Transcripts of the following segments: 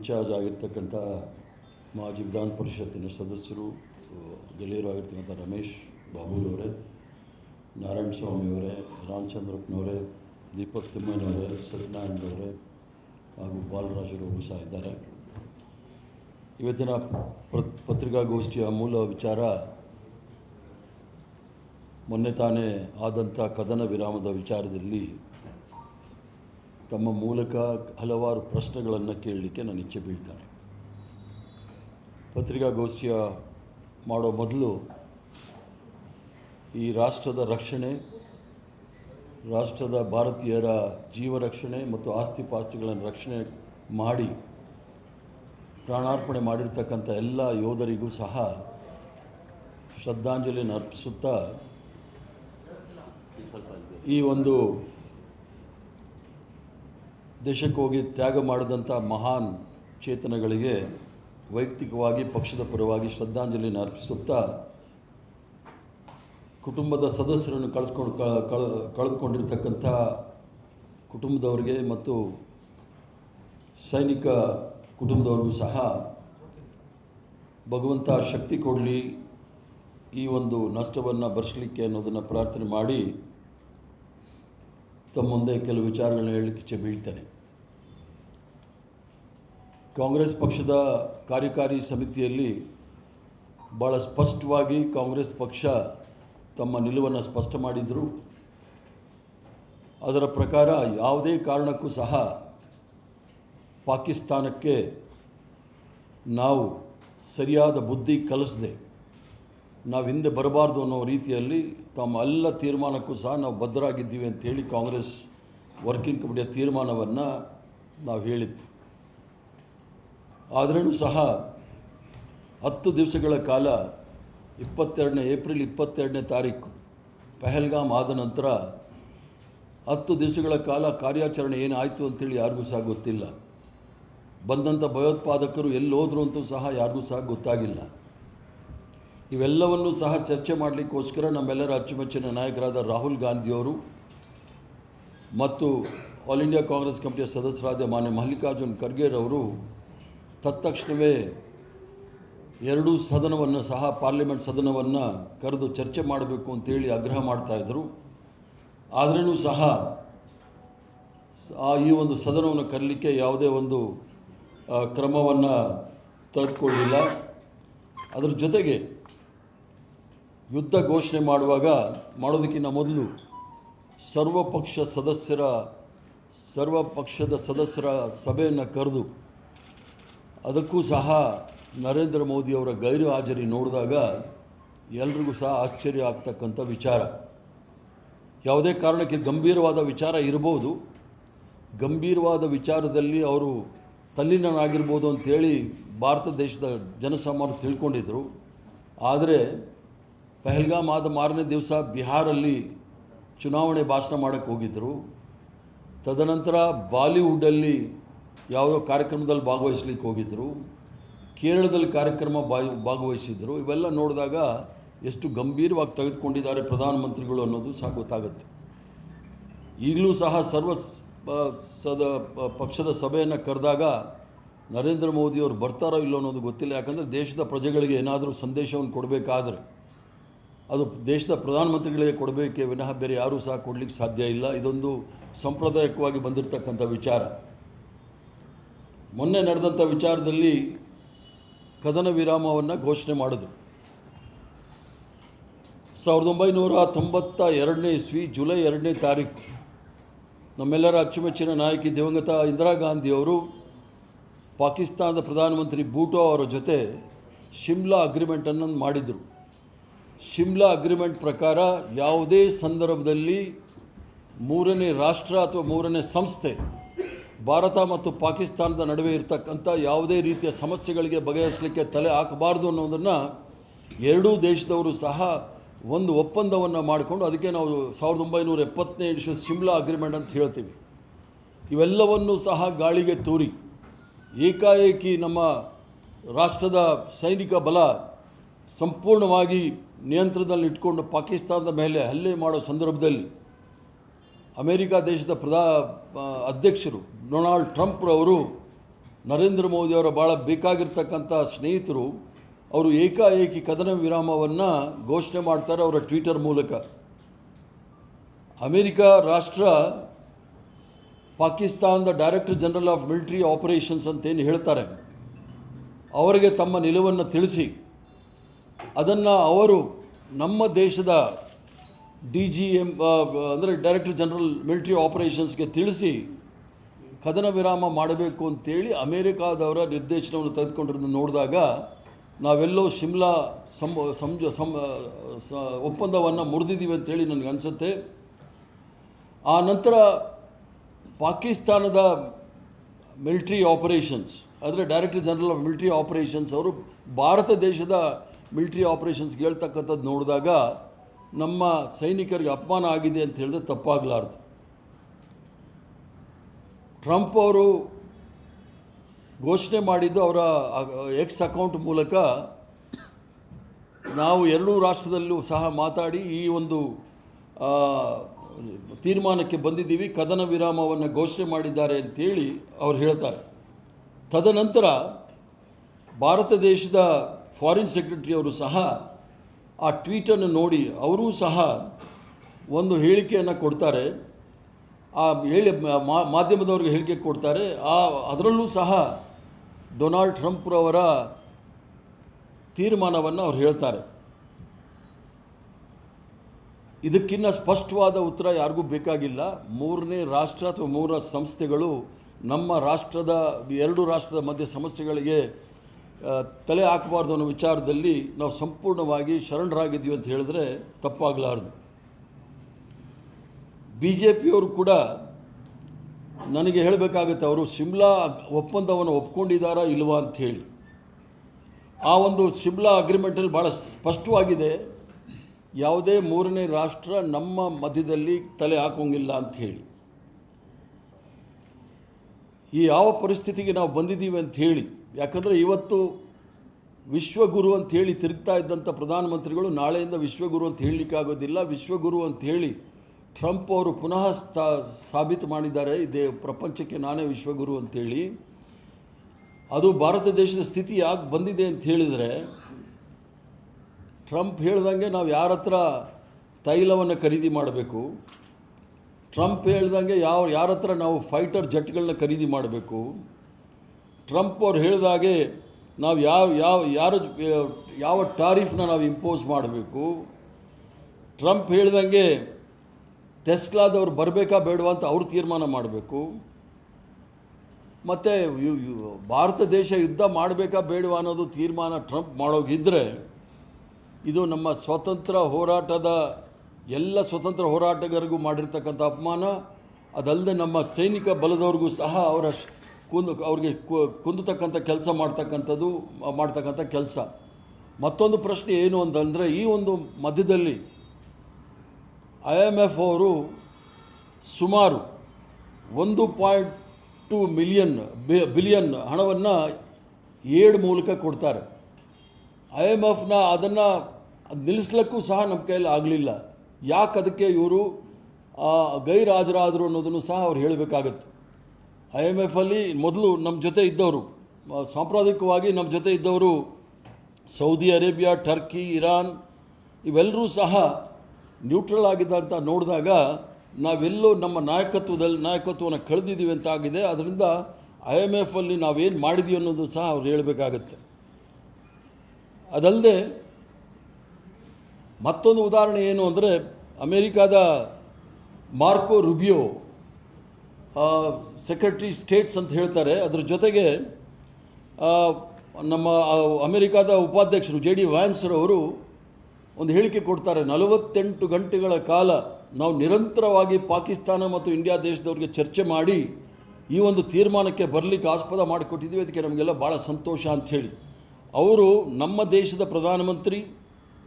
Incharge ಆಗಿರ್ತಕ್ಕಂಥ ಮಾಜಿ ವಿಧಾನ ಪರಿಷತ್ತಿನ ಸದಸ್ಯರು ಗೆಳೆಯರು ಆಗಿರ್ತಕ್ಕಂಥ ರಮೇಶ್ ಬಾಬುಲವರೇ ನಾರಾಯಣ ಸ್ವಾಮಿಯವರೇ ರಾಮಚಂದ್ರಪ್ಪನವರೇ, ದೀಪಕ್ ತಿಮ್ಮಯ್ಯನವರೇ ಸತ್ಯನಾರಾಯಣರವರೇ ಹಾಗೂ ಬಾಲರಾಜರವರು ಸಹ ಇದ್ದಾರೆ. ಇವತ್ತಿನ ಪತ್ ಪತ್ರಿಕಾಗೋಷ್ಠಿಯ ಮೂಲ ವಿಚಾರ ಮೊನ್ನೆ ತಾನೇ ಆದಂಥ ಕದನ ವಿರಾಮದ ವಿಚಾರದಲ್ಲಿ ತಮ್ಮ ಮೂಲಕ ಹಲವಾರು ಪ್ರಶ್ನೆಗಳನ್ನು ಕೇಳಲಿಕ್ಕೆ ನಾನು ಇಚ್ಛೆ ಬೀಳ್ತಾನೆ. ಪತ್ರಿಕಾಗೋಷ್ಠಿಯ ಮಾಡೋ ಮೊದಲು ಈ ರಾಷ್ಟ್ರದ ರಕ್ಷಣೆ, ರಾಷ್ಟ್ರದ ಭಾರತೀಯರ ಜೀವ ರಕ್ಷಣೆ ಮತ್ತು ಆಸ್ತಿ ಪಾಸ್ತಿಗಳನ್ನು ರಕ್ಷಣೆ ಮಾಡಿ ಪ್ರಾಣಾರ್ಪಣೆ ಮಾಡಿರ್ತಕ್ಕಂಥ ಎಲ್ಲ ಯೋಧರಿಗೂ ಸಹ ಶ್ರದ್ಧಾಂಜಲಿಯನ್ನು ಅರ್ಪಿಸುತ್ತಾ ಈ ಒಂದು ದೇಶಕ್ಕೆ ಹೋಗಿ ತ್ಯಾಗ ಮಾಡಿದಂಥ ಮಹಾನ್ ಚೇತನಗಳಿಗೆ ವೈಯಕ್ತಿಕವಾಗಿ, ಪಕ್ಷದ ಪರವಾಗಿ ಶ್ರದ್ಧಾಂಜಲಿಯನ್ನು ಅರ್ಪಿಸುತ್ತಾ ಕುಟುಂಬದ ಸದಸ್ಯರನ್ನು ಕಳಿಸ್ಕೊಂಡು, ಕಳ ಕಳೆದುಕೊಂಡಿರ್ತಕ್ಕಂಥ ಕುಟುಂಬದವರಿಗೆ ಮತ್ತು ಸೈನಿಕ ಕುಟುಂಬದವ್ರಿಗೂ ಸಹ ಭಗವಂತ ಶಕ್ತಿ ಕೊಡಲಿ, ಈ ಒಂದು ನಷ್ಟವನ್ನು ಭರಿಸಲಿಕ್ಕೆ ಅನ್ನೋದನ್ನು ಪ್ರಾರ್ಥನೆ ಮಾಡಿ ತಮ್ಮ ಮುಂದೆ ಕೆಲವು ವಿಚಾರಗಳನ್ನ ಹೇಳಲಿಕ್ಕೆ ಇಚ್ಛೆ ಬೀಳ್ತೇನೆ. ಕಾಂಗ್ರೆಸ್ ಪಕ್ಷದ ಕಾರ್ಯಕಾರಿ ಸಮಿತಿಯಲ್ಲಿ ಭಾಳ ಸ್ಪಷ್ಟವಾಗಿ ಕಾಂಗ್ರೆಸ್ ಪಕ್ಷ ತಮ್ಮ ನಿಲುವನ್ನು ಸ್ಪಷ್ಟ ಮಾಡಿದರು. ಅದರ ಪ್ರಕಾರ ಯಾವುದೇ ಕಾರಣಕ್ಕೂ ಸಹ ಪಾಕಿಸ್ತಾನಕ್ಕೆ ನಾವು ಸರಿಯಾದ ಬುದ್ಧಿ ಕಲಿಸದೆ. ನಾವು ಹಿಂದೆ ಬರಬಾರ್ದು ಅನ್ನೋ ರೀತಿಯಲ್ಲಿ ತಮ್ಮ ಎಲ್ಲ ತೀರ್ಮಾನಕ್ಕೂ ಸಹ ನಾವು ಬದ್ಧರಾಗಿದ್ದೀವಿ ಅಂತೇಳಿ ಕಾಂಗ್ರೆಸ್ ವರ್ಕಿಂಗ್ ಕಮಿಟಿಯ ತೀರ್ಮಾನವನ್ನು ನಾವು ಹೇಳಿದ್ವಿ. ಆದ್ರೂ ಸಹ ಹತ್ತು ದಿವಸಗಳ ಕಾಲ ಇಪ್ಪತ್ತೆರಡನೇ ಏಪ್ರಿಲ್ ಇಪ್ಪತ್ತೆರಡನೇ ತಾರೀಕು ಪೆಹಲ್ಗಾಮ್ ಆದ ನಂತರ ಹತ್ತು ದಿವಸಗಳ ಕಾಲ ಕಾರ್ಯಾಚರಣೆ ಏನಾಯಿತು ಅಂತೇಳಿ ಯಾರಿಗೂ ಸಹ ಗೊತ್ತಿಲ್ಲ. ಬಂದಂಥ ಭಯೋತ್ಪಾದಕರು ಎಲ್ಲಿ ಹೋದರು ಅಂತೂ ಸಹ ಯಾರಿಗೂ ಸಹ ಗೊತ್ತಾಗಿಲ್ಲ. ಇವೆಲ್ಲವನ್ನೂ ಸಹ ಚರ್ಚೆ ಮಾಡಲಿಕ್ಕೋಸ್ಕರ ನಮ್ಮೆಲ್ಲರ ಅಚ್ಚುಮೆಚ್ಚಿನ ನಾಯಕರಾದ ರಾಹುಲ್ ಗಾಂಧಿಯವರು ಮತ್ತು ಆಲ್ ಇಂಡಿಯಾ ಕಾಂಗ್ರೆಸ್ ಕಮಿಟಿಯ ಸದಸ್ಯರಾದ ಮಾನ್ಯ ಮಲ್ಲಿಕಾರ್ಜುನ್ ಖರ್ಗೆರವರು ತತ್ಕ್ಷಣವೇ ಎರಡೂ ಸದನವನ್ನು ಸಹ ಪಾರ್ಲಿಮೆಂಟ್ ಸದನವನ್ನು ಕರೆದು ಚರ್ಚೆ ಮಾಡಬೇಕು ಅಂತೇಳಿ ಆಗ್ರಹ ಮಾಡ್ತಾಯಿದ್ರು ಆದ್ರೂ ಸಹ ಈ ಒಂದು ಸದನವನ್ನು ಕರೀಲಿಕ್ಕೆ ಯಾವುದೇ ಒಂದು ಕ್ರಮವನ್ನು ತೆಗೆದುಕೊಳ್ಳಿಲ್ಲ ಅದರ ಜೊತೆಗೆ ಯುದ್ಧ ಘೋಷಣೆ ಮಾಡುವಾಗ ಮಾಡೋದಕ್ಕಿಂತ ಮೊದಲು ಸರ್ವಪಕ್ಷ ಸದಸ್ಯರ, ಸರ್ವಪಕ್ಷದ ಸದಸ್ಯರ ಸಭೆಯನ್ನು ಕರೆದು ಅದಕ್ಕೂ ಸಹ ನರೇಂದ್ರ ಮೋದಿಯವರ ಗೈರು ಹಾಜರಿ ನೋಡಿದಾಗ ಎಲ್ರಿಗೂ ಸಹ ಆಶ್ಚರ್ಯ ಆಗ್ತಕ್ಕಂಥ ವಿಚಾರ. ಯಾವುದೇ ಕಾರಣಕ್ಕೆ ಗಂಭೀರವಾದ ವಿಚಾರ ಇರ್ಬೋದು. ಗಂಭೀರವಾದ ವಿಚಾರದಲ್ಲಿ ಅವರು ತಲ್ಲಿನಾಗಿರ್ಬೋದು ಅಂತೇಳಿ ಭಾರತ ದೇಶದ ಜನಸಾಮಾನ್ಯರು ತಿಳ್ಕೊಂಡಿದ್ದರು ಆದರೆ ಪಹಲ್ಗಾಮ್ ಆದ ಮಾರನೇ ದಿವಸ ಬಿಹಾರಲ್ಲಿ ಚುನಾವಣೆ ಭಾಷಣ ಮಾಡೋಕ್ಕೆ ಹೋಗಿದ್ದರು ತದನಂತರ ಬಾಲಿವುಡ್ಡಲ್ಲಿ ಯಾವುದೋ ಕಾರ್ಯಕ್ರಮದಲ್ಲಿ ಭಾಗವಹಿಸ್ಲಿಕ್ಕೆ ಹೋಗಿದ್ದರು ಕೇರಳದಲ್ಲಿ ಕಾರ್ಯಕ್ರಮ ಬಾಯ್, ಭಾಗವಹಿಸಿದ್ರು, ಇವೆಲ್ಲ ನೋಡಿದಾಗ ಎಷ್ಟು ಗಂಭೀರವಾಗಿ ತೆಗೆದುಕೊಂಡಿದ್ದಾರೆ ಪ್ರಧಾನಮಂತ್ರಿಗಳು ಅನ್ನೋದು ಸಹ ಗೊತ್ತಾಗುತ್ತೆ. ಈಗಲೂ ಸಹ ಸರ್ವ ಸದ ಪಕ್ಷದ ಸಭೆಯನ್ನು ಕರೆದಾಗ ನರೇಂದ್ರ ಮೋದಿಯವರು ಬರ್ತಾರೋ ಇಲ್ಲೋ ಅನ್ನೋದು ಗೊತ್ತಿಲ್ಲ. ಯಾಕಂದರೆ ದೇಶದ ಪ್ರಜೆಗಳಿಗೆ ಏನಾದರೂ ಸಂದೇಶವನ್ನು ಕೊಡಬೇಕಾದ್ರೆ ಅದು ದೇಶದ ಪ್ರಧಾನಮಂತ್ರಿಗಳಿಗೆ ಕೊಡಬೇಕೇ ವಿನಃ ಬೇರೆ ಯಾರೂ ಸಹ ಕೊಡಲಿಕ್ಕೆ ಸಾಧ್ಯ ಇಲ್ಲ. ಇದೊಂದು ಸಾಂಪ್ರದಾಯಿಕವಾಗಿ ಬಂದಿರತಕ್ಕಂಥ ವಿಚಾರ. ಮೊನ್ನೆ ನಡೆದಂಥ ವಿಚಾರದಲ್ಲಿ ಕದನ ವಿರಾಮವನ್ನು ಘೋಷಣೆ ಮಾಡಿದ್ರು. ಸಾವಿರದ ಒಂಬೈನೂರ ತೊಂಬತ್ತ ಎರಡನೇ ಇಸ್ವಿ, ಜುಲೈ ಎರಡನೇ ತಾರೀಕು, ನಮ್ಮೆಲ್ಲರ ಅಚ್ಚುಮೆಚ್ಚಿನ ನಾಯಕಿ ದಿವಂಗತ ಇಂದಿರಾ ಗಾಂಧಿಯವರು ಪಾಕಿಸ್ತಾನದ ಪ್ರಧಾನಮಂತ್ರಿ ಬೂಟೋ ಅವರ ಜೊತೆ ಶಿಮ್ಲಾ ಅಗ್ರಿಮೆಂಟನ್ನು ಮಾಡಿದರು. ಶಿಮ್ಲಾ ಅಗ್ರಿಮೆಂಟ್ ಪ್ರಕಾರ ಯಾವುದೇ ಸಂದರ್ಭದಲ್ಲಿ ಮೂರನೇ ರಾಷ್ಟ್ರ ಅಥವಾ ಮೂರನೇ ಸಂಸ್ಥೆ ಭಾರತ ಮತ್ತು ಪಾಕಿಸ್ತಾನದ ನಡುವೆ ಇರತಕ್ಕಂಥ ಯಾವುದೇ ರೀತಿಯ ಸಮಸ್ಯೆಗಳಿಗೆ ಬಗೆಹರಿಸಲಿಕ್ಕೆ ತಲೆ ಹಾಕಬಾರ್ದು ಅನ್ನೋದನ್ನು ಎರಡೂ ದೇಶದವರು ಸಹ ಒಂದು ಒಪ್ಪಂದವನ್ನು ಮಾಡಿಕೊಂಡು ಅದಕ್ಕೆ ನಾವು ಸಾವಿರದ ಒಂಬೈನೂರ ಎಪ್ಪತ್ತನೇ ಶಿಮ್ಲಾ ಅಗ್ರಿಮೆಂಟ್ ಅಂತ ಹೇಳ್ತೀವಿ. ಇವೆಲ್ಲವನ್ನೂ ಸಹ ಗಾಳಿಗೆ ತೂರಿ. ಏಕಾಏಕಿ ನಮ್ಮ ರಾಷ್ಟ್ರದ ಸೈನಿಕ ಬಲ ಸಂಪೂರ್ಣವಾಗಿ ನಿಯಂತ್ರಣದಲ್ಲಿ ಇಟ್ಕೊಂಡು ಪಾಕಿಸ್ತಾನದ ಮೇಲೆ ಹಲ್ಲೆ ಮಾಡೋ ಸಂದರ್ಭದಲ್ಲಿ ಅಮೇರಿಕಾ ದೇಶದ ಪ್ರಧಾ ಅಧ್ಯಕ್ಷರು ಡೊನಾಲ್ಡ್ ಟ್ರಂಪ್ರವರು ನರೇಂದ್ರ ಮೋದಿ ಅವರ ಭಾಳ ಬೇಕಾಗಿರ್ತಕ್ಕಂಥ ಸ್ನೇಹಿತರು, ಅವರು ಏಕಾಏಕಿ ಕದನ ವಿರಾಮವನ್ನು ಘೋಷಣೆ ಮಾಡ್ತಾರೆ ಅವರ ಟ್ವಿಟರ್ ಮೂಲಕ. ಅಮೆರಿಕ ರಾಷ್ಟ್ರ ಪಾಕಿಸ್ತಾನದ director general of military operations ಅಂತೇನು ಹೇಳ್ತಾರೆ, ಅವರಿಗೆ ತಮ್ಮ ನಿಲುವನ್ನು ತಿಳಿಸಿ. ಅದನ್ನು ಅವರು ನಮ್ಮ ದೇಶದ ಡಿ ಜಿ ಎಂ ಅಂದರೆ ಡೈರೆಕ್ಟರ್ ಜನರಲ್ ಮಿಲಿಟ್ರಿ ಆಪರೇಷನ್ಸ್ಗೆ ತಿಳಿಸಿ ಕದನ ವಿರಾಮ ಮಾಡಬೇಕು ಅಂತೇಳಿ ಅಮೇರಿಕಾದವರ ನಿರ್ದೇಶನವನ್ನು ತೆಗೆದುಕೊಂಡಿರೋದನ್ನು ನೋಡಿದಾಗ ನಾವೆಲ್ಲೋ ಶಿಮ್ಲಾ ಸಂ ಸಂಜ ಸಂ, ಒಪ್ಪಂದವನ್ನು ಮುರಿದಿದ್ದೀವಿ ಅಂತೇಳಿ ನನಗೆ ಅನಿಸುತ್ತೆ. ಆ ನಂತರ ಪಾಕಿಸ್ತಾನದ ಮಿಲಿಟ್ರಿ ಆಪರೇಷನ್ಸ್, ಅಂದರೆ director general of military operations ಅವರು ಭಾರತ ದೇಶದ ಮಿಲಿಟ್ರಿ ಆಪರೇಷನ್ಸ್ಗೆ ಹೇಳ್ತಕ್ಕಂಥದ್ದು ನೋಡಿದಾಗ ನಮ್ಮ ಸೈನಿಕರಿಗೆ ಅಪಮಾನ ಆಗಿದೆ ಅಂತ ಹೇಳಿದ್ರೆ ತಪ್ಪಾಗಲಾರ್ದು. ಟ್ರಂಪ್ ಅವರು ಘೋಷಣೆ ಮಾಡಿದ್ದು ಅವರ ಎಕ್ಸ್ ಅಕೌಂಟ್ ಮೂಲಕ ನಾವು ಎರಡೂ ರಾಷ್ಟ್ರದಲ್ಲೂ ಸಹ ಮಾತಾಡಿ ಈ ಒಂದು ತೀರ್ಮಾನಕ್ಕೆ ಬಂದಿದ್ದೀವಿ, ಕದನ ವಿರಾಮವನ್ನು ಘೋಷಣೆ ಮಾಡಿದ್ದಾರೆ ಅಂತೇಳಿ ಅವ್ರು ಹೇಳ್ತಾರೆ. ತದನಂತರ ಭಾರತ ದೇಶದ ಫಾರಿನ್ ಸೆಕ್ರೆಟರಿ ಅವರು ಸಹ ಆ ಟ್ವೀಟನ್ನು ನೋಡಿ, ಅವರೂ ಸಹ ಒಂದು ಹೇಳಿಕೆಯನ್ನು ಕೊಡ್ತಾರೆ. ಆ ಹೇಳಿ ಮಾಧ್ಯಮದವ್ರಿಗೆ ಹೇಳಿಕೆ ಕೊಡ್ತಾರೆ. ಆ, ಅದರಲ್ಲೂ ಸಹ ಡೊನಾಲ್ಡ್ ಟ್ರಂಪ್ರವರ ತೀರ್ಮಾನವನ್ನು ಅವ್ರು ಹೇಳ್ತಾರೆ. ಇದಕ್ಕಿನ್ನ ಸ್ಪಷ್ಟವಾದ ಉತ್ತರ ಯಾರಿಗೂ ಬೇಕಾಗಿಲ್ಲ. ಮೂರನೇ ರಾಷ್ಟ್ರ ಅಥವಾ ಮೂರ ಸಂಸ್ಥೆಗಳು ನಮ್ಮ ರಾಷ್ಟ್ರದ, ಎರಡು ರಾಷ್ಟ್ರದ ಮಧ್ಯೆ ಸಮಸ್ಯೆಗಳಿಗೆ ತಲೆ ಹಾಕಬಾರ್ದು ಅನ್ನೋ ವಿಚಾರದಲ್ಲಿ ನಾವು ಸಂಪೂರ್ಣವಾಗಿ ಶರಣರಾಗಿದ್ದೀವಿ ಅಂತ ಹೇಳಿದ್ರೆ ತಪ್ಪಾಗಲಾರ್ದು. ಬಿ ಜೆ ಪಿಯವರು ಕೂಡ ನನಗೆ ಹೇಳಬೇಕಾಗುತ್ತೆ, ಅವರು ಶಿಮ್ಲಾ ಒಪ್ಪಂದವನ್ನು ಒಪ್ಕೊಂಡಿದ್ದಾರಾ ಇಲ್ವಾ ಅಂತ ಹೇಳಿ. ಆ ಒಂದು ಶಿಮ್ಲಾ ಅಗ್ರಿಮೆಂಟಲ್ಲಿ ಭಾಳ ಸ್ಪಷ್ಟವಾಗಿದೆ, ಯಾವುದೇ ಮೂರನೇ ರಾಷ್ಟ್ರ ನಮ್ಮ ಮಧ್ಯದಲ್ಲಿ ತಲೆ ಹಾಕೋಂಗಿಲ್ಲ ಅಂತ ಹೇಳಿ. ಈ ಯಾವ ಪರಿಸ್ಥಿತಿಗೆ ನಾವು ಬಂದಿದ್ದೀವಿ ಅಂತ ಹೇಳಿ, ಯಾಕಂದರೆ ಇವತ್ತು ವಿಶ್ವಗುರು ಅಂತ ಹೇಳಿ ತಿರುಗ್ತಾ ಇದ್ದಂಥ ಪ್ರಧಾನಮಂತ್ರಿಗಳು ನಾಳೆಯಿಂದ ವಿಶ್ವಗುರು ಅಂತ ಹೇಳಲಿಕ್ಕಾಗೋದಿಲ್ಲ. ವಿಶ್ವಗುರು ಅಂತ ಹೇಳಿ ಟ್ರಂಪ್ ಅವರು ಪುನಃ ಸ್ಥಾ, ಸಾಬೀತು ಮಾಡಿದ್ದಾರೆ. ಇದೇ ಪ್ರಪಂಚಕ್ಕೆ ನಾನೇ ವಿಶ್ವಗುರು ಅಂತೇಳಿ. ಅದು ಭಾರತ ದೇಶದ ಸ್ಥಿತಿ ಯಾಕೆ ಬಂದಿದೆ ಅಂತ ಹೇಳಿದರೆ, ಟ್ರಂಪ್ ಹೇಳ್ದಂಗೆ ನಾವು ಯಾರ ಹತ್ರ ತೈಲವನ್ನು ಖರೀದಿ ಮಾಡಬೇಕು, ಟ್ರಂಪ್ ಹೇಳ್ದಂಗೆ ಯಾವ, ಯಾರ ಹತ್ರ ನಾವು ಫೈಟರ್ ಜೆಟ್ಗಳನ್ನ ಖರೀದಿ ಮಾಡಬೇಕು, ಟ್ರಂಪ್ ಅವ್ರು ಹೇಳಿದಾಗೆ ನಾವು ಯಾವ ಯಾವ, ಯಾರ, ಯಾವ ಟಾರಿಫ್ನ ನಾವು ಇಂಪೋಸ್ ಮಾಡಬೇಕು, ಟ್ರಂಪ್ ಹೇಳ್ದಂಗೆ ಟೆಸ್ಲಾದವ್ರು ಬರಬೇಕಾ ಬೇಡವಾ ಅಂತ ಅವ್ರು ತೀರ್ಮಾನ ಮಾಡಬೇಕು. ಮತ್ತು ಭಾರತ ದೇಶ ಯುದ್ಧ ಮಾಡಬೇಕಾ ಬೇಡವಾ ಅನ್ನೋದು ತೀರ್ಮಾನ ಟ್ರಂಪ್ ಮಾಡೋಗಿದ್ದರೆ ಇದು ನಮ್ಮ ಸ್ವತಂತ್ರ ಹೋರಾಟದ, ಎಲ್ಲ ಸ್ವತಂತ್ರ ಹೋರಾಟಗಾರರಿಗೂ ಮಾಡಿರ್ತಕ್ಕಂಥ ಅಪಮಾನ. ಅದಲ್ಲದೆ ನಮ್ಮ ಸೈನಿಕ ಬಲದವ್ರಿಗೂ ಸಹ ಅವರ ಕುಂದು, ಅವ್ರಿಗೆ ಕುಂದತಕ್ಕಂಥ ಕೆಲಸ ಮಾಡ್ತಕ್ಕಂಥದ್ದು, ಮಾಡ್ತಕ್ಕಂಥ ಕೆಲಸ. ಮತ್ತೊಂದು ಪ್ರಶ್ನೆ ಏನು ಅಂತಂದರೆ ಈ ಒಂದು ಮಧ್ಯದಲ್ಲಿ ಐ ಎಂ ಎಫ್ ಅವರು ಸುಮಾರು ಒಂದು ಪಾಯಿಂಟ್ ಟು ಮಿಲಿಯನ್ ಬಿಲಿಯನ್ ಹಣವನ್ನು ಏಡ್ ಮೂಲಕ ಕೊಡ್ತಾರೆ. ಐ ಎಂ ಎಫ್ನ ಅದನ್ನು ನಿಲ್ಲಿಸ್ಲಿಕ್ಕೂ ಸಹ ನಮ್ಮ ಕೈಯಲ್ಲಿ ಆಗಲಿಲ್ಲ. ಯಾಕೆ ಅದಕ್ಕೆ ಇವರು ಗೈರಾಜರಾದರು ಅನ್ನೋದನ್ನು ಸಹ ಅವ್ರು ಹೇಳಬೇಕಾಗತ್ತೆ. ಐ ಎಂ ಎಫಲ್ಲಿ ಮೊದಲು ನಮ್ಮ ಜೊತೆ ಇದ್ದವರು ಸಾಂಪ್ರದಾಯಿಕವಾಗಿ ನಮ್ಮ ಜೊತೆ ಇದ್ದವರು ಸೌದಿ ಅರೇಬಿಯಾ, ಟರ್ಕಿ, ಇರಾನ್ ಇವೆಲ್ಲರೂ ಸಹ ನ್ಯೂಟ್ರಲ್ ಆಗಿದೆ ಅಂತ ನೋಡಿದಾಗ ನಾವೆಲ್ಲೋ ನಮ್ಮ ನಾಯಕತ್ವದಲ್ಲಿ ನಾಯಕತ್ವವನ್ನು ಕಳೆದಿದ್ದೀವಿ ಅಂತ ಆಗಿದೆ. ಅದರಿಂದ ಐ ಎಂ ಎಫಲ್ಲಿ ನಾವೇನು ಮಾಡಿದ್ದೀವಿ ಅನ್ನೋದು ಸಹ ಅವ್ರು ಹೇಳಬೇಕಾಗತ್ತೆ. ಅದಲ್ಲದೆ ಮತ್ತೊಂದು ಉದಾಹರಣೆ ಏನು ಅಂದರೆ ಅಮೇರಿಕಾದ ಮಾರ್ಕೋ ರುಬಿಯೋ ಸೆಕ್ರೆಟರಿ ಸ್ಟೇಟ್ಸ್ ಅಂತ ಹೇಳ್ತಾರೆ. ಅದರ ಜೊತೆಗೆ ನಮ್ಮ ಅಮೇರಿಕಾದ ಉಪಾಧ್ಯಕ್ಷರು ಜೆ ಡಿ ವ್ಯಾನ್ಸ್ರವರು ಒಂದು ಹೇಳಿಕೆ ಕೊಡ್ತಾರೆ, ನಲವತ್ತೆಂಟು ಗಂಟೆಗಳ ಕಾಲ ನಾವು ನಿರಂತರವಾಗಿ ಪಾಕಿಸ್ತಾನ ಮತ್ತು ಇಂಡಿಯಾ ದೇಶದವ್ರಿಗೆ ಚರ್ಚೆ ಮಾಡಿ ಈ ಒಂದು ತೀರ್ಮಾನಕ್ಕೆ ಬರಲಿಕ್ಕೆ ಆಸ್ಪದ ಮಾಡಿಕೊಟ್ಟಿದ್ದೀವಿ. ಅದಕ್ಕೆ ನಮಗೆಲ್ಲ ಭಾಳ ಸಂತೋಷ ಅಂಥೇಳಿ. ಅವರು ನಮ್ಮ ದೇಶದ ಪ್ರಧಾನಮಂತ್ರಿ,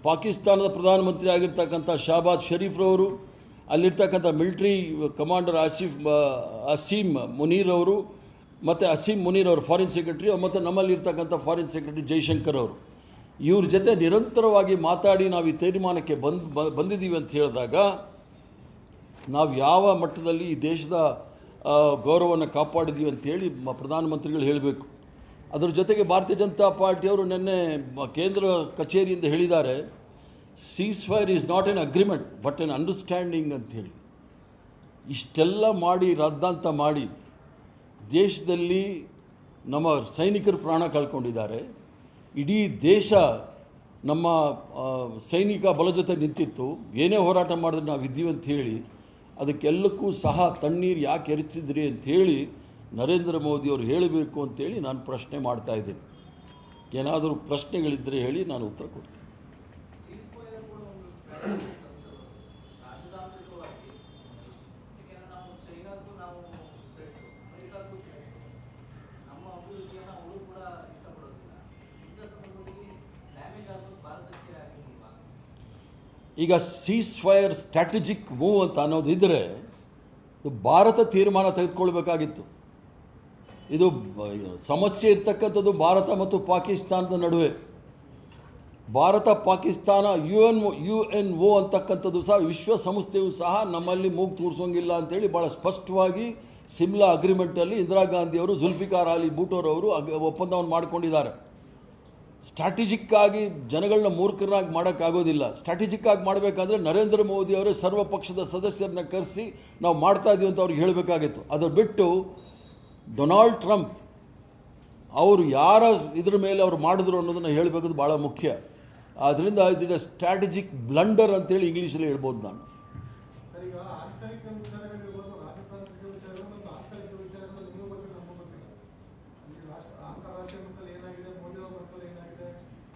ಪಾಕಿಸ್ತಾನದ ಪ್ರಧಾನಮಂತ್ರಿ ಆಗಿರ್ತಕ್ಕಂಥ ಶಹಬಾಜ್ ಶರೀಫ್ರವರು ಅಲ್ಲಿರ್ತಕ್ಕಂಥ ಮಿಲಿಟ್ರಿ ಕಮಾಂಡರ್ ಆಸಿಫ್ ಅಸೀಮ್ ಮುನೀರ್ ಅವರು, ಮತ್ತು ಅಸೀಮ್ ಮುನೀರ್ ಅವರು ಫಾರಿನ್ ಸೆಕ್ರೆಟರಿ, ಮತ್ತು ನಮ್ಮಲ್ಲಿರ್ತಕ್ಕಂಥ ಫಾರಿನ್ ಸೆಕ್ರೆಟರಿ ಜೈಶಂಕರ್ ಅವರು. ಇವ್ರ ಜೊತೆ ನಿರಂತರವಾಗಿ ಮಾತಾಡಿ ನಾವು ಈ ತೀರ್ಮಾನಕ್ಕೆ ಬಂದ್ ಬಂದಿದ್ದೀವಿ ಅಂತ ಹೇಳಿದಾಗ, ನಾವು ಯಾವ ಮಟ್ಟದಲ್ಲಿ ಈ ದೇಶದ ಗೌರವವನ್ನು ಕಾಪಾಡಿದ್ದೀವಿ ಅಂತೇಳಿ ಪ್ರಧಾನಮಂತ್ರಿಗಳು ಹೇಳಬೇಕು. ಅದರ ಜೊತೆಗೆ ಭಾರತೀಯ ಜನತಾ ಪಾರ್ಟಿಯವರು ನಿನ್ನೆ ಕೇಂದ್ರ ಕಚೇರಿಯಿಂದ ಹೇಳಿದ್ದಾರೆ ceasefire is not an agreement but an understanding ಅಂತ ಹೇಳಿ. ಇಷ್ಟೆಲ್ಲ ಮಾಡಿ ರದ್ದಾಂತ ಮಾಡಿ ದೇಶದಲ್ಲಿ ನಮ್ಮ ಸೈನಿಕರು ಪ್ರಾಣ ಕಳ್ಕೊಂಡಿದ್ದಾರೆ. ಇಡೀ ದೇಶ ನಮ್ಮ ಸೈನಿಕ ಬಲ ಜೊತೆ ನಿಂತಿತ್ತು. ಏನೇ ಹೋರಾಟ ಮಾಡಿದ್ರೆ ನಾವು ಇದ್ದೀವಿ ಅಂತ ಹೇಳಿ, ಅದಕ್ಕೆಲ್ಲಕ್ಕೂ ಸಹ ತಣ್ಣೀರು ಯಾಕೆ ಎರಚಿದ್ರಿ ಅಂಥೇಳಿ ನರೇಂದ್ರ ಮೋದಿಯವರು ಹೇಳಬೇಕು ಅಂತೇಳಿ ನಾನು ಪ್ರಶ್ನೆ ಮಾಡ್ತಾ ಇದ್ದೀನಿ. ಏನಾದರೂ ಪ್ರಶ್ನೆಗಳಿದ್ದರೆ ಹೇಳಿ ನಾನು ಉತ್ತರ ಕೊಡ್ತೀನಿ ರಾಜತಾಂತ್ರಿಕವಾಗಿ ಯಾಕೆಂದ್ರೆ ನಾವು ಚೈನಾಕ್ಕೂ ನಾವು threat, ಅಮೆರಿಕಕ್ಕೂ threat. ನಮ್ಮ ಅಭಿವೃದ್ಧಿಯನ್ನು ಅವರು ಕೂಡ ಇಷ್ಟಪಡೋದಿಲ್ಲ ಇಂಥ ಸಂದರ್ಭದಲ್ಲಿ ಡ್ಯಾಮೇಜ್ ಆಗೋದು ಭಾರತಕ್ಕೆ ಆಗಿಲ್ವಾ ಈಗ ಸೀಸ್ ಫೈರ್ ಸ್ಟ್ರಾಟಜಿಕ್ ಮೂವ್ ಅಂತ ಅನ್ನೋದು ಇದ್ದರೆ ಇದು ಭಾರತ ತೀರ್ಮಾನ ತೆಗೆದುಕೊಳ್ಬೇಕಾಗಿತ್ತು. ಇದು ಸಮಸ್ಯೆ ಇರ್ತಕ್ಕಂಥದ್ದು ಭಾರತ ಮತ್ತು ಪಾಕಿಸ್ತಾನದ ನಡುವೆ. Bharat, Pakistan U N U N O ಅಂತಕ್ಕಂಥದ್ದು ಸಹ, ವಿಶ್ವಸಂಸ್ಥೆಯು ಸಹ ನಮ್ಮಲ್ಲಿ ಮೂಗು ತೋರಿಸೋಂಗಿಲ್ಲ ಅಂತೇಳಿ ಭಾಳ ಸ್ಪಷ್ಟವಾಗಿ ಸಿಮ್ಲಾ ಅಗ್ರಿಮೆಂಟಲ್ಲಿ ಇಂದಿರಾ ಗಾಂಧಿಯವರು ಜುಲ್ಫಿಕಾರ್ ಅಲಿ ಬೂಟೋರವರು ಅಗ್, ಒಪ್ಪಂದವನ್ನು ಮಾಡಿಕೊಂಡಿದ್ದಾರೆ. ಸ್ಟ್ರಾಟಜಿಕ್ ಆಗಿ ಜನಗಳನ್ನ ಮೂರ್ಖರಾಗಿ ಮಾಡೋಕ್ಕಾಗೋದಿಲ್ಲ. ಸ್ಟ್ರಾಟಜಿಕ್ಕಾಗಿ ಮಾಡಬೇಕಾದ್ರೆ ನರೇಂದ್ರ ಮೋದಿ ಅವರೇ ಸರ್ವ ಪಕ್ಷದ ಸದಸ್ಯರನ್ನ ಕರೆಸಿ ನಾವು ಮಾಡ್ತಾ ಇದೀವಿ ಅಂತ ಅವ್ರಿಗೆ ಹೇಳಬೇಕಾಗಿತ್ತು. ಅದರ ಬಿಟ್ಟು ಡೊನಾಲ್ಡ್ ಟ್ರಂಪ್ ಅವರು ಯಾರ ಇದ್ರ ಮೇಲೆ ಅವ್ರು ಮಾಡಿದ್ರು ಅನ್ನೋದನ್ನು ಹೇಳಬೇಕದು ಭಾಳ ಮುಖ್ಯ. ಆದ್ದರಿಂದ ಇದರ ಸ್ಟ್ರಾಟಜಿಕ್ ಬ್ಲಂಡರ್ ಅಂತೇಳಿ ಇಂಗ್ಲೀಷಲ್ಲಿ ಹೇಳ್ಬೋದು ನಾನು ಸರ್ ಈಗ ಆಂತರಿಕ ವಿಚಾರಗಳಿರ್ಬೋದು ರಾಜತಾಂತ್ರಿಕ ವಿಚಾರಗಳು ಮತ್ತು ಆಂತರಿಕ ವಿಚಾರಗಳು ನಿಮಗೂ ಗೊತ್ತಿಲ್ಲ ನಮಗೂ ಗೊತ್ತಿಲ್ಲ ಅಲ್ಲಿ ರಾಷ್ಟ್ರ ಅಂತಾರಾಷ್ಟ್ರೀಯ ಮಟ್ಟದಲ್ಲಿ ಏನಾಗಿದೆ ಮೋದಿ ಅವರ ಮಟ್ಟದಲ್ಲಿ ಏನಾಗಿದೆ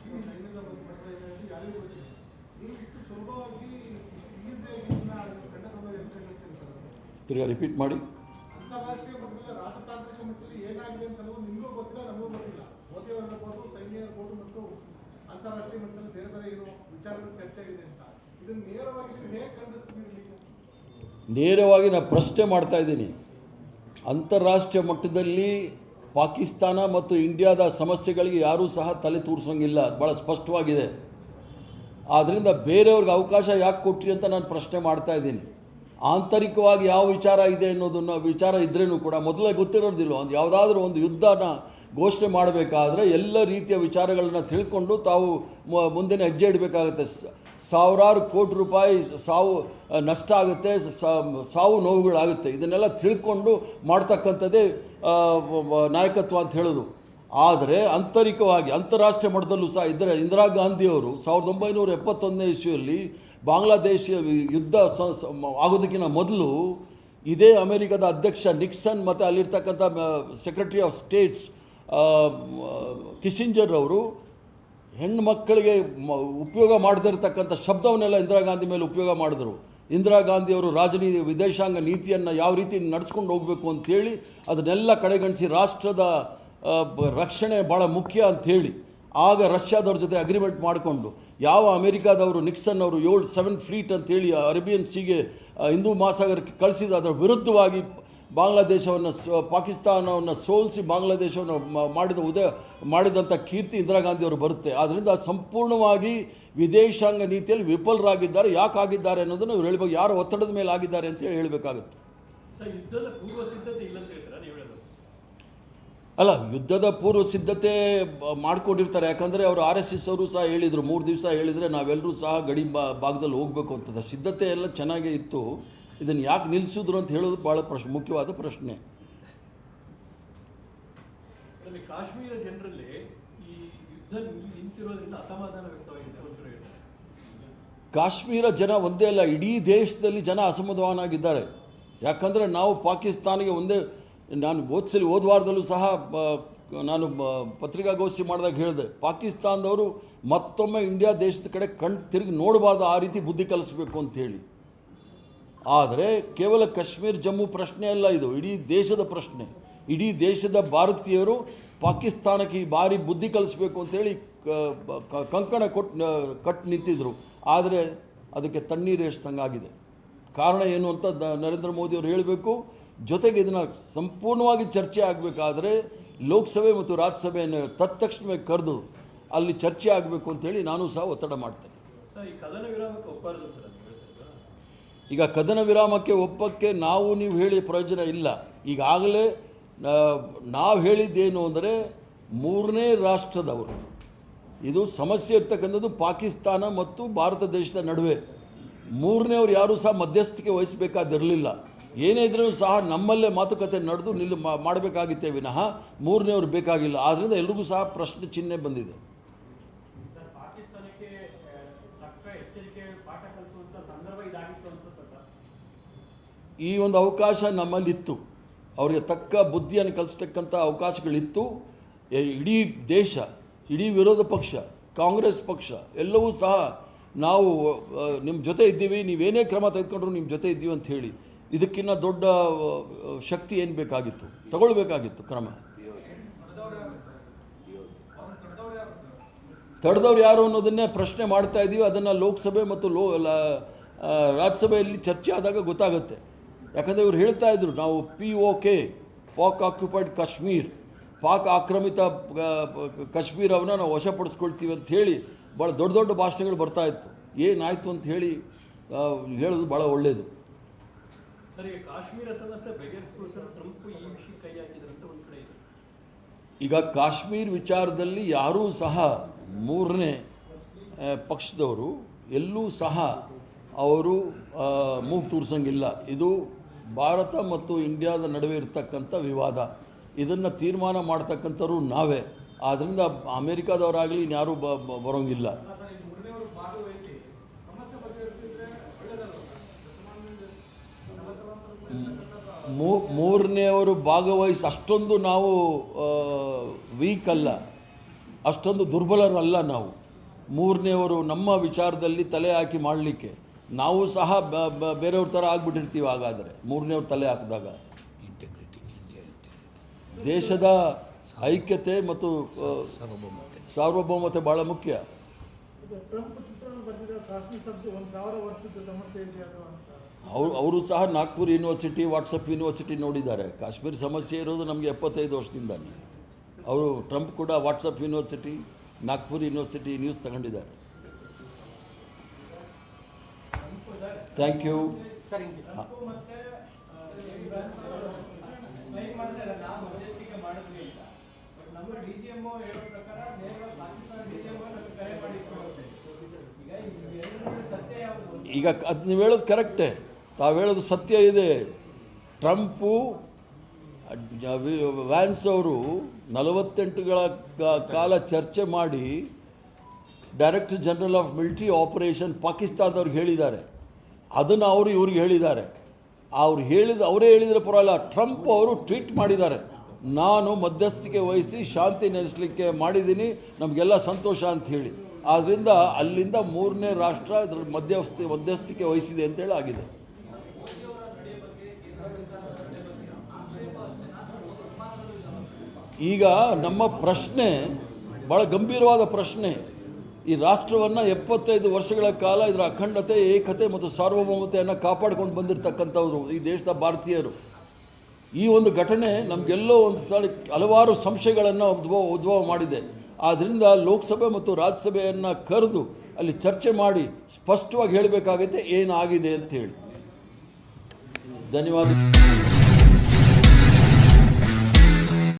ಇನ್ನು ಸೈನ್ಯದ ಮಟ್ಟದಲ್ಲಿ ಏನಾಗಿದೆ ಯಾರಿಗೂ ಗೊತ್ತಿಲ್ಲ ನೀವು ಇಷ್ಟು ಸುಲಭವಾಗಿ ಈಸಿಯಾಗಿ ಇದನ್ನ ಖಂಡತಂದ್ರೆ ಏನು ಖಂಡಿಸ್ತೀರಿ ಸರ್ ತಿರ್ಗಾ ರಿಪೀಟ್ ಮಾಡಿ ಅಂತಾರಾಷ್ಟ್ರೀಯ ಮಟ್ಟದಲ್ಲಿ ರಾಜತಾಂತ್ರಿಕ ಮಟ್ಟದಲ್ಲಿ ಏನಾಗಿದೆ ಅಂತ ಅನ್ನೋದು ನಿಮಗೂ ಗೊತ್ತಿಲ್ಲ ನಮಗೂ ಗೊತ್ತಿಲ್ಲ ಮೋದಿ ಅವರಿರ್ಬೋದು ಸೈನ್ಯ ಇರ್ಬೋದು ಮತ್ತು ಅಂತಾರಾಷ್ಟ್ರೀಯ ಮಟ್ಟದಲ್ಲಿ ಬೇರೆ ಬೇರೆ ಏನು ವಿಚಾರಗಳು ಚರ್ಚೆ ಆಗಿದೆ ರಿಪೀಟ್ ಮಾಡಿ ನೇರವಾಗಿ ನಾನು ಪ್ರಶ್ನೆ ಮಾಡ್ತಾ ಇದ್ದೀನಿ. ಅಂತಾರಾಷ್ಟ್ರೀಯ ಮಟ್ಟದಲ್ಲಿ ಪಾಕಿಸ್ತಾನ ಮತ್ತು ಇಂಡಿಯಾದ ಸಮಸ್ಯೆಗಳಿಗೆ ಯಾರೂ ಸಹ ತಲೆ ತೂರಿಸೋಂಗಿಲ್ಲ. ಭಾಳ ಸ್ಪಷ್ಟವಾಗಿದೆ. ಆದ್ದರಿಂದ ಬೇರೆಯವ್ರಿಗೆ ಅವಕಾಶ ಯಾಕೆ ಕೊಟ್ರಿ ಅಂತ ನಾನು ಪ್ರಶ್ನೆ ಮಾಡ್ತಾ ಇದ್ದೀನಿ. ಆಂತರಿಕವಾಗಿ ಯಾವ ವಿಚಾರ ಇದೆ ಅನ್ನೋದನ್ನು ವಿಚಾರ ಇದ್ರೂ ಕೂಡ ಮೊದಲೇ ಗೊತ್ತಿರೋದಿಲ್ಲ. ಒಂದು ಯಾವುದಾದ್ರೂ ಒಂದು ಯುದ್ಧನ ಘೋಷಣೆ ಮಾಡಬೇಕಾದ್ರೆ ಎಲ್ಲ ರೀತಿಯ ವಿಚಾರಗಳನ್ನು ತಿಳ್ಕೊಂಡು ತಾವು ಮುಂದಿನ ಹೆಜ್ಜೆ ಇಡಬೇಕಾಗುತ್ತೆ. ಸಾವಿರಾರು ಕೋಟಿ ರೂಪಾಯಿ ಸಾವು, ನಷ್ಟ ಆಗುತ್ತೆ ಸಾವು ನೋವುಗಳಾಗುತ್ತೆ. ಇದನ್ನೆಲ್ಲ ತಿಳ್ಕೊಂಡು ಮಾಡ್ತಕ್ಕಂಥದ್ದೇ ನಾಯಕತ್ವ ಅಂತ ಹೇಳೋದು. ಆದರೆ ಆಂತರಿಕವಾಗಿ, ಅಂತಾರಾಷ್ಟ್ರೀಯ ಮಟ್ಟದಲ್ಲೂ ಸಹ ಇದ್ದರೆ ಇಂದಿರಾ ಗಾಂಧಿಯವರು ಸಾವಿರದ ಒಂಬೈನೂರ ಎಪ್ಪತ್ತೊಂದನೇ ಇಸ್ವಿಯಲ್ಲಿ ಬಾಂಗ್ಲಾದೇಶ ಯುದ್ಧ ಆಗೋದಕ್ಕಿಂತ ಮೊದಲು ಇದೇ ಅಮೆರಿಕದ ಅಧ್ಯಕ್ಷ ನಿಕ್ಸನ್ ಮತ್ತು ಅಲ್ಲಿರ್ತಕ್ಕಂಥ ಸೆಕ್ರೆಟರಿ ಆಫ್ ಸ್ಟೇಟ್ಸ್ ಕಿಸಿಂಜರ್ ಅವರು ಹೆಣ್ಣು ಮಕ್ಕಳಿಗೆ ಉಪಯೋಗ ಮಾಡದಿರ್ತಕ್ಕಂಥ ಶಬ್ದವನ್ನೆಲ್ಲ ಇಂದಿರಾ ಗಾಂಧಿ ಮೇಲೆ ಉಪಯೋಗ ಮಾಡಿದ್ರು. ಇಂದಿರಾ ಗಾಂಧಿಯವರು ರಾಜನೀತಿ ವಿದೇಶಾಂಗ ನೀತಿಯನ್ನು ಯಾವ ರೀತಿ ನಡೆಸ್ಕೊಂಡು ಹೋಗಬೇಕು ಅಂತೇಳಿ ಅದನ್ನೆಲ್ಲ ಕಡೆಗಣಿಸಿ ರಾಷ್ಟ್ರದ ರಕ್ಷಣೆ ಭಾಳ ಮುಖ್ಯ ಅಂಥೇಳಿ ಆಗ ರಷ್ಯಾದವ್ರ ಜೊತೆ ಅಗ್ರಿಮೆಂಟ್ ಮಾಡಿಕೊಂಡು, ಯಾವ ಅಮೆರಿಕಾದವರು ನಿಕ್ಸನ್ ಅವರು ಏಳು ಸೆವೆನ್ ಫ್ಲೀಟ್ ಅಂತೇಳಿ ಅರೇಬಿಯನ್ ಸೀಗೆ ಹಿಂದೂ ಮಹಾಸಾಗರಕ್ಕೆ ಕಳಿಸಿದ, ಅದರ ವಿರುದ್ಧವಾಗಿ ಬಾಂಗ್ಲಾದೇಶವನ್ನು ಪಾಕಿಸ್ತಾನವನ್ನು ಸೋಲಿಸಿ ಬಾಂಗ್ಲಾದೇಶವನ್ನು ಮಾಡಿದ ಉದಯ ಮಾಡಿದಂಥ ಕೀರ್ತಿ ಇಂದಿರಾ ಗಾಂಧಿಯವರು ಬರುತ್ತೆ. ಆದ್ದರಿಂದ ಸಂಪೂರ್ಣವಾಗಿ ವಿದೇಶಾಂಗ ನೀತಿಯಲ್ಲಿ ವಿಫಲರಾಗಿದ್ದಾರೆ. ಯಾಕೆ ಆಗಿದ್ದಾರೆ ಅನ್ನೋದನ್ನು ಇವ್ರು ಹೇಳ್ಬೇಕು. ಯಾರು ಒತ್ತಡದ ಮೇಲೆ ಆಗಿದ್ದಾರೆ ಅಂತ ಹೇಳಿ ಹೇಳಬೇಕಾಗುತ್ತೆ ಸರ್ ಯುದ್ಧದ ಪೂರ್ವ ಸಿದ್ಧತೆ ಇಲ್ಲ ಅಂತ ಹೇಳ್ತೀರಾ ನೀವು ಹೇಳೋದು ಅಲ್ಲ ಯುದ್ಧದ ಪೂರ್ವ ಸಿದ್ಧತೆ ಮಾಡ್ಕೊಂಡಿರ್ತಾರೆ. ಯಾಕಂದರೆ ಅವರು ಆರ್ ಎಸ್ ಎಸ್ ಅವರು ಸಹ ಹೇಳಿದರು ಮೂರು ದಿವಸ ಹೇಳಿದರೆ ನಾವೆಲ್ಲರೂ ಸಹ ಗಡಿ ಬಾ ಭಾಗದಲ್ಲಿ ಹೋಗಬೇಕು ಅಂತದ. ಸಿದ್ಧತೆ ಎಲ್ಲ ಚೆನ್ನಾಗೇ ಇತ್ತು. ಇದನ್ನು ಯಾಕೆ ನಿಲ್ಲಿಸಿದ್ರು ಅಂತ ಹೇಳೋದು ಭಾಳ ಪ್ರಶ್ ಮುಖ್ಯವಾದ ಪ್ರಶ್ನೆ. ಕಾಶ್ಮೀರ ಜನರಲ್ಲಿ ಈ ಯುದ್ಧ ನಿಂತಿರೋದ್ರಿಂದ ಅಸಮಾಧಾನ ಕಾಶ್ಮೀರ ಜನ ಒಂದೇ ಅಲ್ಲ ಇಡೀ ದೇಶದಲ್ಲಿ ಜನ ಅಸಮಾಧಾನಾಗಿದ್ದಾರೆ ಯಾಕಂದರೆ ನಾವು ಪಾಕಿಸ್ತಾನಿಗೆ ಒಂದೇ ನಾನು ಓದ್ಸಲಿ ಹೋದ ಸಹ ನಾನು ಪತ್ರಿಕಾಗೋಷ್ಠಿ ಮಾಡಿದಾಗ ಹೇಳಿದೆ, ಪಾಕಿಸ್ತಾನದವರು ಮತ್ತೊಮ್ಮೆ ಇಂಡಿಯಾ ದೇಶದ ಕಡೆ ಕಣ್ ತಿರುಗಿ ನೋಡಬಾರ್ದು, ಆ ರೀತಿ ಬುದ್ಧಿ ಕಲಿಸ್ಬೇಕು ಅಂತೇಳಿ ಆದರೆ ಕೇವಲ ಕಾಶ್ಮೀರ, ಜಮ್ಮು ಪ್ರಶ್ನೆ ಅಲ್ಲ ಇದು, ಇಡೀ ದೇಶದ ಪ್ರಶ್ನೆ. ಇಡೀ ದೇಶದ ಭಾರತೀಯರು ಪಾಕಿಸ್ತಾನಕ್ಕೆ ಈ ಬಾರಿ ಬುದ್ಧಿ ಕಲಿಸ್ಬೇಕು ಅಂತೇಳಿ ಕಂಕಣ ಕೊಟ್ಟು ಕಟ್ ನಿಂತಿದ್ರು. ಆದರೆ ಅದಕ್ಕೆ ತಣ್ಣೀರು ಕಾರಣ ಏನು ಅಂತ ನರೇಂದ್ರ ಮೋದಿಯವರು ಹೇಳಬೇಕು ಜೊತೆಗೆ ಇದನ್ನು ಸಂಪೂರ್ಣವಾಗಿ ಚರ್ಚೆ ಆಗಬೇಕಾದ್ರೆ ಲೋಕಸಭೆ ಮತ್ತು ರಾಜ್ಯಸಭೆಯನ್ನು ತತ್ಕ್ಷಣವೇ ಕರೆದು ಅಲ್ಲಿ ಚರ್ಚೆ ಆಗಬೇಕು ಅಂತೇಳಿ ನಾನು ಸಹ ಒತ್ತಡ ಮಾಡ್ತೇನೆ. ಈಗ ಕದನ ವಿರಾಮಕ್ಕೆ ಒಪ್ಪಕ್ಕೆ ನಾವು ನೀವು ಹೇಳಿ ಪ್ರಯೋಜನ ಇಲ್ಲ. ಈಗಾಗಲೇ ನಾವು ಹೇಳಿದ್ದೇನು ಅಂದರೆ ಮೂರನೇ ರಾಷ್ಟ್ರದವರು. ಇದು ಸಮಸ್ಯೆ ಇರ್ತಕ್ಕಂಥದ್ದು ಪಾಕಿಸ್ತಾನ ಮತ್ತು ಭಾರತ ದೇಶದ ನಡುವೆ. ಮೂರನೇವ್ರು ಯಾರೂ ಸಹ ಮಧ್ಯಸ್ಥಿಕೆ ವಹಿಸಬೇಕಾದಿರಲಿಲ್ಲ. ಏನೇ ಇದ್ರೂ ಸಹ ನಮ್ಮಲ್ಲೇ ಮಾತುಕತೆ ನಡೆದು ನಿಲ್ ಮಾಡಬೇಕಾಗಿತ್ತೇ ವಿನಃ ಮೂರನೇವ್ರು ಬೇಕಾಗಿಲ್ಲ. ಆದ್ದರಿಂದ ಎಲ್ರಿಗೂ ಸಹ ಪ್ರಶ್ನೆ ಚಿಹ್ನೆ ಬಂದಿದೆ. ಈ ಒಂದು ಅವಕಾಶ ನಮ್ಮಲ್ಲಿತ್ತು. ಅವರಿಗೆ ತಕ್ಕ ಬುದ್ಧಿಯನ್ನು ಕಲಿಸ್ತಕ್ಕಂಥ ಅವಕಾಶಗಳಿತ್ತು. ಇಡೀ ದೇಶ ಇಡೀ ವಿರೋಧ ಪಕ್ಷ ಕಾಂಗ್ರೆಸ್ ಪಕ್ಷ ಎಲ್ಲವೂ ಸಹ ನಾವು ನಿಮ್ಮ ಜೊತೆ ಇದ್ದೀವಿ. ನೀವೇನೇ ಕ್ರಮ ತೆಗೆದುಕೊಂಡ್ರು ನಿಮ್ಮ ಜೊತೆ ಇದ್ದೀವಿ ಅಂತ ಹೇಳಿ. ಇದಕ್ಕಿಂತ ದೊಡ್ಡ ಶಕ್ತಿ ಏನು ಬೇಕಾಗಿತ್ತು? ತಗೊಳ್ಬೇಕಾಗಿತ್ತು ಕ್ರಮ. ತಡೆದವ್ರು ಯಾರು ಅನ್ನೋದನ್ನೇ ಪ್ರಶ್ನೆ ಮಾಡ್ತಾ ಇದ್ದೀವಿ ಅದನ್ನು ಲೋಕಸಭೆ ಮತ್ತು ಲೋ ರಾಜ್ಯಸಭೆಯಲ್ಲಿ ಚರ್ಚೆ ಆದಾಗ ಗೊತ್ತಾಗುತ್ತೆ. ಯಾಕಂದರೆ ಇವ್ರು ಹೇಳ್ತಾ ಇದ್ರು, ನಾವು P O K Pak occupied Kashmir, Pak ಆಕ್ರಮಿತ ಕಾಶ್ಮೀರವನ್ನ ನಾವು ವಶಪಡಿಸ್ಕೊಳ್ತೀವಿ ಅಂತ ಹೇಳಿ ಭಾಳ ದೊಡ್ಡ ದೊಡ್ಡ ಭಾಷಣಗಳು ಬರ್ತಾ ಇತ್ತು. ಏನಾಯಿತು ಅಂತ ಹೇಳಿ ಹೇಳೋದು ಭಾಳ ಒಳ್ಳೆಯದು ಈಗ ಕಾಶ್ಮೀರ ಕಾಶ್ಮೀರ್ ವಿಚಾರದಲ್ಲಿ ಯಾರೂ ಸಹ ಮೂರನೇ ಪಕ್ಷದವರು, ಎಲ್ಲೂ ಸಹ ಅವರು ಮೂಗ್ ತೂರ್ಸಂಗಿಲ್ಲ. ಇದು ಭಾರತ ಮತ್ತು ಇಂಡಿಯಾದ ನಡುವೆ ಇರತಕ್ಕಂಥ ವಿವಾದ. ಇದನ್ನು ತೀರ್ಮಾನ ಮಾಡ್ತಕ್ಕಂಥವ್ರು ನಾವೇ. ಆದ್ದರಿಂದ ಅಮೇರಿಕಾದವರಾಗಲಿ ಇನ್ಯಾರೂ ಬ- ಬರೋಂಗಿಲ್ಲ ಸರ್ ಈ ಮೂರನೇವರು ಭಾಗವಹಿಸಿ ಸಮಸ್ಯೆ ಬಗೆಹರಿಸಿದ್ರೆ ಒಳ್ಳೇದಲ್ವ ಸರ್ ಮೂ ಮೂರನೆಯವರು ಭಾಗವಹಿಸಿ ಅಷ್ಟೊಂದು ನಾವು ವೀಕ್ ಅಲ್ಲ. ಅಷ್ಟೊಂದು ದುರ್ಬಲರಲ್ಲ ನಾವು. ಮೂರನೆಯವರು ನಮ್ಮ ವಿಚಾರದಲ್ಲಿ ತಲೆ ಹಾಕಿ ಮಾಡಲಿಕ್ಕೆ. ನಾವು ಸಹ ಬೇರೆಯವ್ರ ಥರ ಆಗ್ಬಿಟ್ಟಿರ್ತೀವಿ ಹಾಗಾದರೆ. ಮೂರನೆಯವ್ರ ತಲೆ ಹಾಕಿದಾಗ. ದೇಶದ ಐಕ್ಯತೆ ಮತ್ತು ಸಾರ್ವಭೌಮತೆ. ಭಾಳ ಮುಖ್ಯ. ಇದು ಟ್ರಂಪ್ ಚಿತ್ರಣ ಬರ್ತಿದ್ರೆ ಕಾಶ್ಮೀರ ಸಮಸ್ಯೆ ಒಂದು ಸಾವಿರ ವರ್ಷದ ಸಮಸ್ಯೆ ಇದೆ ಅದು ಅಂತ. ಅವರು ಅವರು ಸಹ ನಾಗ್ಪುರ್ ಯೂನಿವರ್ಸಿಟಿ ವಾಟ್ಸಪ್ ಯೂನಿವರ್ಸಿಟಿ ನೋಡಿದ್ದಾರೆ. ಕಾಶ್ಮೀರ ಸಮಸ್ಯೆ ಇರೋದು ನಮಗೆ ಎಪ್ಪತ್ತೈದು ವರ್ಷದಿಂದಾನೆ. ಅವರು ಟ್ರಂಪ್ ಕೂಡ WhatsApp university Nagpur university news ತಗೊಂಡಿದ್ದಾರೆ. ಥ್ಯಾಂಕ್ ಯು ನಮ್ಮ ಡಿ ಹೇಳೋ ಪ್ರಕಾರ ಪಾಕಿಸ್ತಾನ ಡಿ ನಮಗೆ ಕರೆ ಮಾಡಿದ್ರು ಅಂತ ಈಗ ಈ ಎರಡರಲ್ಲಿ ಸತ್ಯ ಯಾವುದು ಈಗ ಅದು ನೀವು ಹೇಳೋದು ಕರೆಕ್ಟೇ. ತಾವು ಹೇಳೋದು ಸತ್ಯ ಇದೆ. ಟ್ರಂಪು ವ್ಯಾನ್ಸ್ ಅವರು ನಲವತ್ತೆಂಟುಗಳ ಕಾಲ ಚರ್ಚೆ ಮಾಡಿ director general of military operation ಪಾಕಿಸ್ತಾನದವ್ರಿಗೆ ಹೇಳಿದ್ದಾರೆ. ಅದನ್ನು ಅವರು ಇವ್ರಿಗೆ ಹೇಳಿದ್ದಾರೆ. ಅವ್ರು ಹೇಳಿದ ಅವರೇ ಹೇಳಿದರೆ ಪರವಾಗಿಲ್ಲ. ಟ್ರಂಪ್ ಅವರು ಟ್ವೀಟ್ ಮಾಡಿದ್ದಾರೆ. ನಾನು ಮಧ್ಯಸ್ಥಿಕೆ ವಹಿಸಿ ಶಾಂತಿ ನೆಲೆಸಲಿಕ್ಕೆ ಮಾಡಿದ್ದೀನಿ. ನಮಗೆಲ್ಲ ಸಂತೋಷ ಅಂತ ಹೇಳಿ. ಆದ್ದರಿಂದ ಅಲ್ಲಿಂದ ಮೂರನೇ ರಾಷ್ಟ್ರ ಇದರ ಮಧ್ಯಸ್ಥ, ಮಧ್ಯಸ್ಥಿಕೆ ವಹಿಸಿದೆ ಅಂತೇಳಿ ಆಗಿದೆ. ಈಗ ನಮ್ಮ ಪ್ರಶ್ನೆ ಭಾಳ ಗಂಭೀರವಾದ ಪ್ರಶ್ನೆ. ಈ ರಾಷ್ಟ್ರವನ್ನು ಎಪ್ಪತ್ತೈದು ವರ್ಷಗಳ ಕಾಲ ಇದರ ಅಖಂಡತೆ, ಏಕತೆ ಮತ್ತು ಸಾರ್ವಭೌಮತೆಯನ್ನು ಕಾಪಾಡ್ಕೊಂಡು ಬಂದಿರತಕ್ಕಂಥವ್ರು ಈ ದೇಶದ ಭಾರತೀಯರು. ಈ ಒಂದು ಘಟನೆ ನಮಗೆಲ್ಲೋ ಒಂದು ಸ್ಥಳ ಹಲವಾರು ಸಂಶಯಗಳನ್ನು ಉದ್ಭವ ಉದ್ಭವ ಮಾಡಿದೆ. ಆದ್ದರಿಂದ ಲೋಕಸಭೆ ಮತ್ತು ರಾಜ್ಯಸಭೆಯನ್ನು ಕರೆದು ಅಲ್ಲಿ ಚರ್ಚೆ ಮಾಡಿ ಸ್ಪಷ್ಟವಾಗಿ ಹೇಳಬೇಕಾಗತ್ತೆ ಏನಾಗಿದೆ ಅಂತ ಹೇಳಿ. ಧನ್ಯವಾದ.